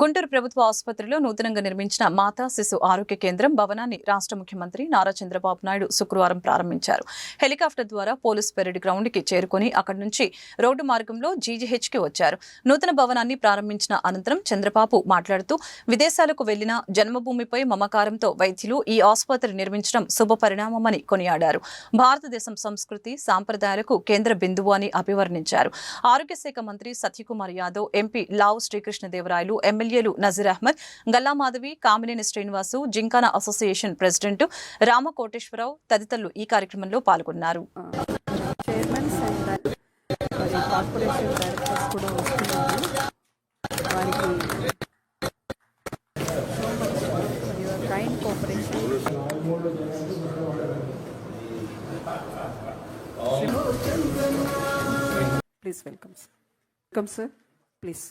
గుంటూరు ప్రభుత్వ ఆసుపత్రిలో నూతనంగా నిర్మించిన మాతా శిశు ఆరోగ్య కేంద్రం భవనాన్ని రాష్ట్ర ముఖ్యమంత్రి నారా చంద్రబాబు నాయుడు శుక్రవారం ప్రారంభించారు. హెలికాప్టర్ ద్వారా పోలీస్ పెరేడ్ గ్రౌండ్కి చేరుకుని అక్కడి నుంచి రోడ్డు మార్గంలో జీజీహెచ్కి వచ్చారు. నూతన భవనాన్ని ప్రారంభించిన అనంతరం చంద్రబాబు మాట్లాడుతూ విదేశాలకు వెళ్ళిన జన్మభూమిపై మమకారంతో వైద్యులు ఈ ఆసుపత్రి నిర్మించడం శుభ పరిణామమని కొనియాడారు. భారతదేశం సంస్కృతి సాంప్రదాయాలకు కేంద్ర బిందువు అని అభివర్ణించారు. ఆరోగ్య శాఖ మంత్రి సత్యకుమార్ యాదవ్ ఎంపీ లావు శ్రీకృష్ణదేవరాయలు ఎమ్మెల్యేలు Nazeer Ahmed Galla Madhavi Kamineni Srinivasu gymkhana association president Rama Koteswara Rao తదితరులు ఈ కార్యక్రమంలో పాల్గొన్నారు. చైర్మన్స్ అండ్ మరి కార్పొరేషన్ డైరెక్టర్స్ కూడా వస్తున్నారు. వారికి your kind cooperation please welcome sir welcome sir please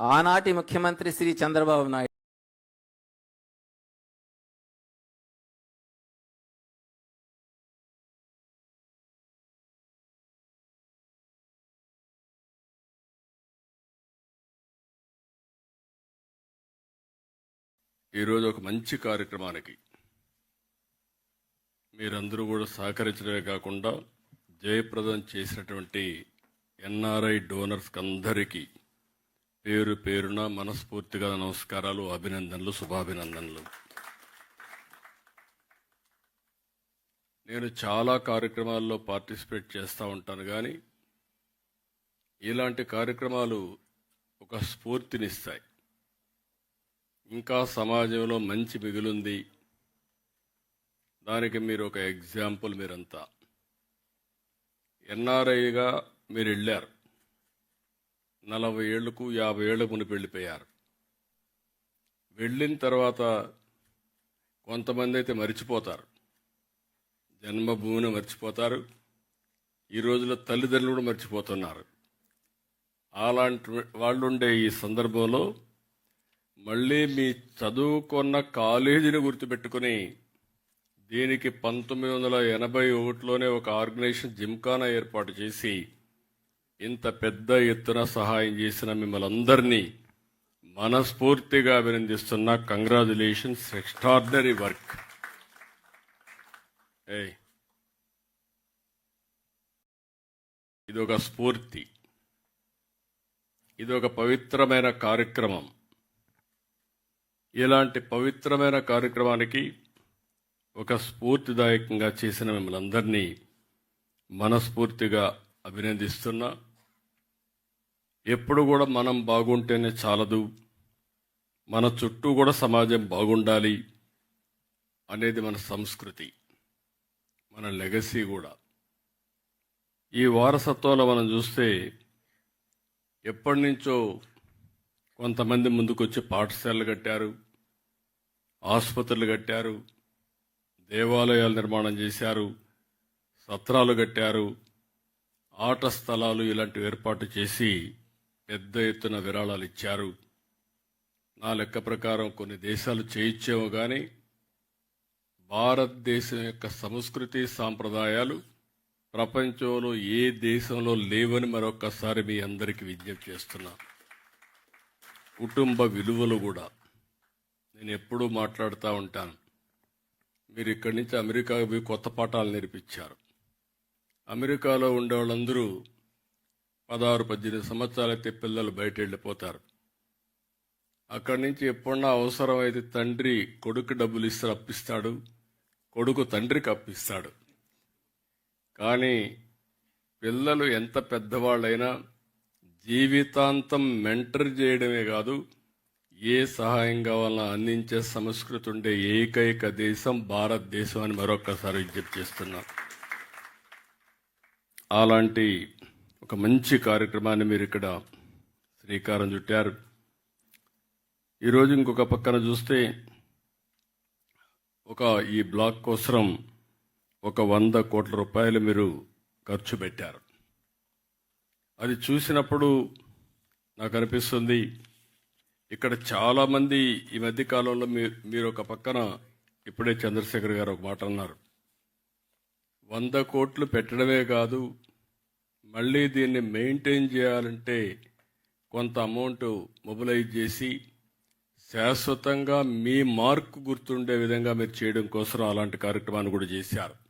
ఆనాటి ముఖ్యమంత్రి శ్రీ చంద్రబాబు నాయుడు ఈరోజు ఒక మంచి కార్యక్రమానికి మీరందరూ కూడా సహకరించడమే కాకుండా జయప్రదం చేసినటువంటి ఎన్ఆర్ఐ డోనర్స్కి అందరికీ పేరు పేరున మనస్ఫూర్తిగా నమస్కారాలు అభినందనలు శుభాభినందనలు. నేను చాలా కార్యక్రమాల్లో పార్టిసిపేట్ చేస్తూ ఉంటాను కానీ ఇలాంటి కార్యక్రమాలు ఒక స్ఫూర్తినిస్తాయి. ఇంకా సమాజంలో మంచి మిగులుంది. దానికి మీరు ఒక ఎగ్జాంపుల్ మీరంతా. ఎన్ఆర్ఐగా మీరు వెళ్ళారు నలభై ఏళ్ళకు యాభై ఏళ్ళకు మునిపి వెళ్ళిపోయారు వెళ్ళిన తర్వాత కొంతమంది అయితే మర్చిపోతారు. జన్మభూమిని మర్చిపోతారు. ఈ రోజుల్లో తల్లిదండ్రులు కూడా మర్చిపోతున్నారు. అలాంటి వాళ్ళు ఉండే ఈ సందర్భంలో మళ్ళీ మీ చదువుకున్న కాలేజీని గుర్తుపెట్టుకుని దీనికి పంతొమ్మిది వందల ఎనభై ఒకటిలోనే ఒక ఆర్గనైజేషన్ జిమ్ఖానా ఏర్పాటు చేసి ఇంత పెద్ద ఎత్తున సహాయం చేసిన మిమ్మల్ని అందరినీ మనస్ఫూర్తిగా అభినందిస్తున్నా కంగ్రాచులేషన్స్ ఎక్స్ట్రాడినరీ వర్క్. ఏ ఇది ఒక స్ఫూర్తి. ఇది ఒక పవిత్రమైన కార్యక్రమం. ఇలాంటి పవిత్రమైన కార్యక్రమానికి ఒక స్ఫూర్తిదాయకంగా చేసిన మిమ్మల్ని అందరినీ మనస్ఫూర్తిగా అభినందిస్తున్నా. ఎప్పుడు కూడా మనం బాగుంటేనే చాలదు. మన చుట్టూ కూడా సమాజం బాగుండాలి అనేది మన సంస్కృతి మన లెగసీ కూడా. ఈ వారసత్వంలో మనం చూస్తే ఎప్పటి నుంచో కొంతమంది ముందుకొచ్చి పాఠశాలలు కట్టారు ఆసుపత్రులు కట్టారు దేవాలయాలు నిర్మాణం చేశారు సత్రాలు కట్టారు ఆట స్థలాలు ఇలాంటివి ఏర్పాటు చేసి పెద్ద ఎత్తున విరాళాలు ఇచ్చారు. నా లెక్క ప్రకారం కొన్ని దేశాలు చేయించేమో కానీ భారతదేశం యొక్క సంస్కృతి సాంప్రదాయాలు ప్రపంచంలో ఏ దేశంలో లేవని మరొక్కసారి మీ అందరికీ విజ్ఞప్తి చేస్తున్నా. కుటుంబ విలువలు కూడా. నేను ఎప్పుడూ మాట్లాడుతూ ఉంటాను. మీరు ఇక్కడి నుంచి అమెరికా పోయి కొత్త పాఠాలు నేర్పించారు. అమెరికాలో ఉండే వాళ్ళందరూ పదహారు పద్దెనిమిది సంవత్సరాలైతే పిల్లలు బయట వెళ్ళిపోతారు అక్కడి నుంచి ఎప్పుడన్నా అవసరమైతే తండ్రి కొడుకు డబ్బులు ఇస్తే అప్పిస్తాడు కొడుకు తండ్రికి అప్పిస్తాడు. కానీ పిల్లలు ఎంత పెద్దవాళ్ళైనా జీవితాంతం మెంటర్ చేయడమే కాదు ఏ సహాయం కావాలన్నా అందించే సంస్కృతి ఉండే ఏకైక దేశం భారతదేశం అని మరొకసారి విజ్ఞప్తి చేస్తున్నాం. అలాంటి ఒక మంచి కార్యక్రమాన్ని మీరు ఇక్కడ శ్రీకారం చుట్టారు. ఈరోజు ఇంకొక పక్కన చూస్తే ఒక ఈ బ్లాక్ కోసం ఒక వంద కోట్ల రూపాయలు మీరు ఖర్చు పెట్టారు. అది చూసినప్పుడు నాకు అనిపిస్తుంది ఇక్కడ చాలామంది ఈ మధ్య కాలంలో మీరు మీరు ఒక పక్కన ఇప్పుడే చంద్రశేఖర్ గారు ఒక మాట అన్నారు. వంద కోట్లు పెట్టడమే కాదు మళ్ళీ దీన్ని మెయింటైన్ చేయాలంటే కొంత అమౌంట్ మొబిలైజ్ చేసి శాశ్వతంగా మీ మార్క్ గుర్తుండే విధంగా మీరు చేయడం కోసం అలాంటి కార్యక్రమాన్ని కూడా చేశారు.